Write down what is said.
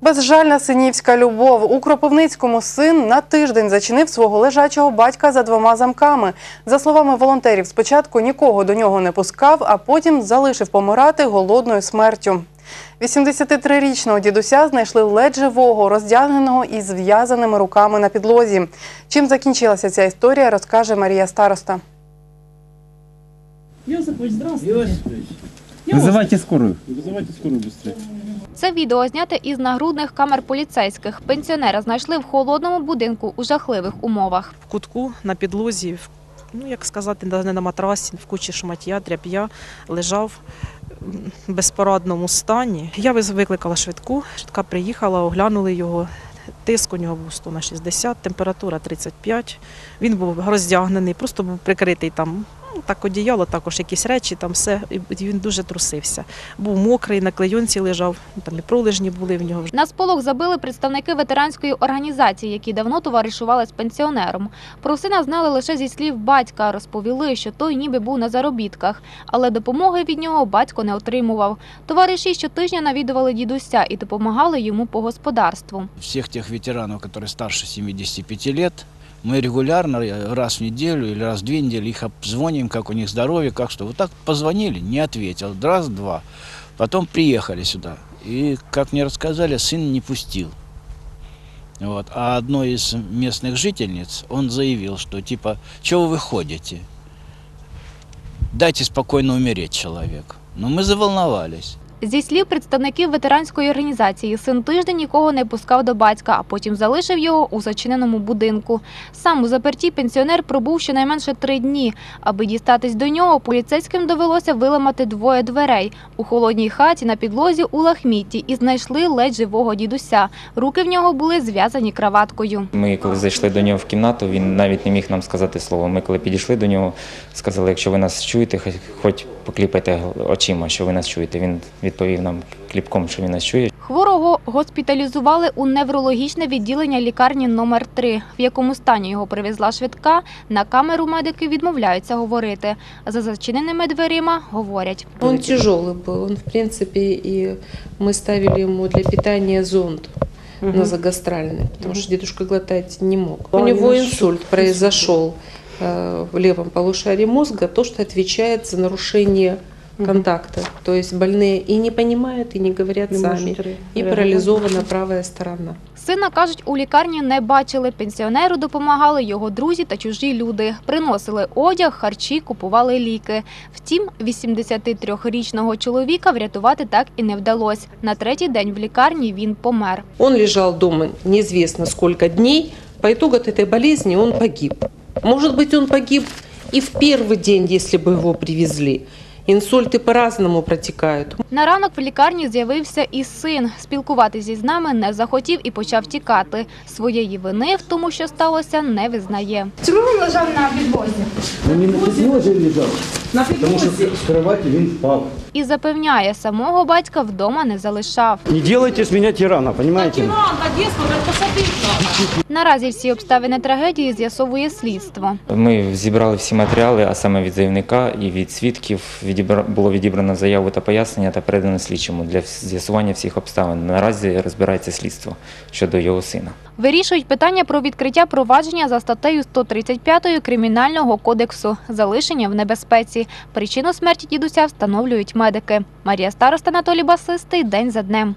Безжальна синівська любов. У Кропивницькому син на тиждень зачинив свого лежачого батька за двома замками. За словами волонтерів, спочатку нікого до нього не пускав, а потім залишив помирати голодною смертю. 83-річного дідуся знайшли ледь живого, роздягненого і зв'язаними руками на підлозі. Чим закінчилася ця історія, розкаже Марія Староста. Йосипович, здравствуйте. Вызывайте скорую. Вызывайте скорую быстрее. Це відео зняте із нагрудних камер поліцейських. Пенсіонера знайшли в холодному будинку у жахливих умовах. в кутку на підлозі, ну як сказати, не на матрасі, в кучі шмаття, тряп'я, лежав в безпорадному стані. Я викликала швидку, швидка приїхала, оглянули його. Тиск у нього був 100 на 60, температура 35. Він був роздягнений, просто був прикритий там. Ну, Так одіяло, також якісь речі, там все. І він дуже трусився. Був мокрий, на клейонці лежав, там і пролежні були в нього. На сполох забили представники ветеранської організації, які давно товаришували з пенсіонером. Про сина знали лише зі слів батька. Розповіли, що той ніби був на заробітках, але допомоги від нього батько не отримував. Товариші щотижня навідували дідуся і допомагали йому по господарству. всех тех ветеранов, которые старше 75 лет, мы регулярно, э, раз в неделю или раз в две недели их обзвоним, как у них здоровье, как что. Вот так позвонили, не ответил, раз-два. Потом приехали сюда. И, как мне рассказали, сын не пустил. Вот. А одной из местных жительниц он заявил, что типа, чего вы ходите? Дайте спокойно умереть человек. Но мы заволновались. Зі слів представників ветеранської організації, син тиждень нікого не пускав до батька, а потім залишив його у зачиненому будинку. Сам у заперті пенсіонер пробув щонайменше три дні. Аби дістатись до нього, поліцейським довелося виламати двоє дверей у холодній хаті на підлозі у лахмітті і знайшли ледь живого дідуся. Руки в нього були зв'язані краваткою. Ми коли зайшли до нього в кімнату, він навіть не міг нам сказати слово. Ми коли підійшли до нього, сказали, якщо ви нас чуєте, хоч- покліпайте очима, що ви нас чуєте. Він відповів нам кліпком, що він нас чує. Хворого госпіталізували у неврологічне відділення лікарні номер 3 в якому стані його привезла швидка. На камеру медики відмовляються говорити. За зачиненими дверима говорять. Он тяжелый был. Он, в принципе, и мы ставили ему для питания зонд назогастральный, потому что дедушка глотать не мог. У него инсульт произошел э, в левом полушарии мозга, то, что отвечает за нарушение контакта. То есть больные и не понимают, и не говорят сами. И парализована правая сторона. Сина кажуть, у лікарні не бачили. Пенсіонеру допомагали його друзі та чужі люди. Приносили одяг, харчі, купували ліки. Втім, 83-річного чоловіка врятувати так і не вдалося. На третій день в лікарні він помер. Он лежал дома неизвестно сколько дней. По итогу от этой болезни он погиб. Может быть, он погиб и в первый день, если бы его привезли. Инсульты по-разному протікають. На ранок в лікарні з'явився і син. Спілкуватися з нами не захотів і почав тікати. Своєї вини в тому, що сталося, не визнає. Чому він лежав на підлозі? Він не на підлозі лежав, На тому що з кроваті він впав. І запевняє, самого батька вдома не залишав. Не делайте з мене тирана, понимаете? Тиран, Одеську, так посадити треба. Наразі всі обставини трагедії з'ясовує слідство. Ми зібрали всі матеріали, а саме від заявника і від свідків було відібрано заяву та пояснення та передано слідчому для з'ясування всіх обставин. Наразі розбирається слідство щодо його сина. Вирішують питання про відкриття провадження за статтею 135 Кримінального кодексу залишення в небезпеці. Причину смерті дідуся встановлюють медики. Марія Староста, Анатолій Басистий. День за днем.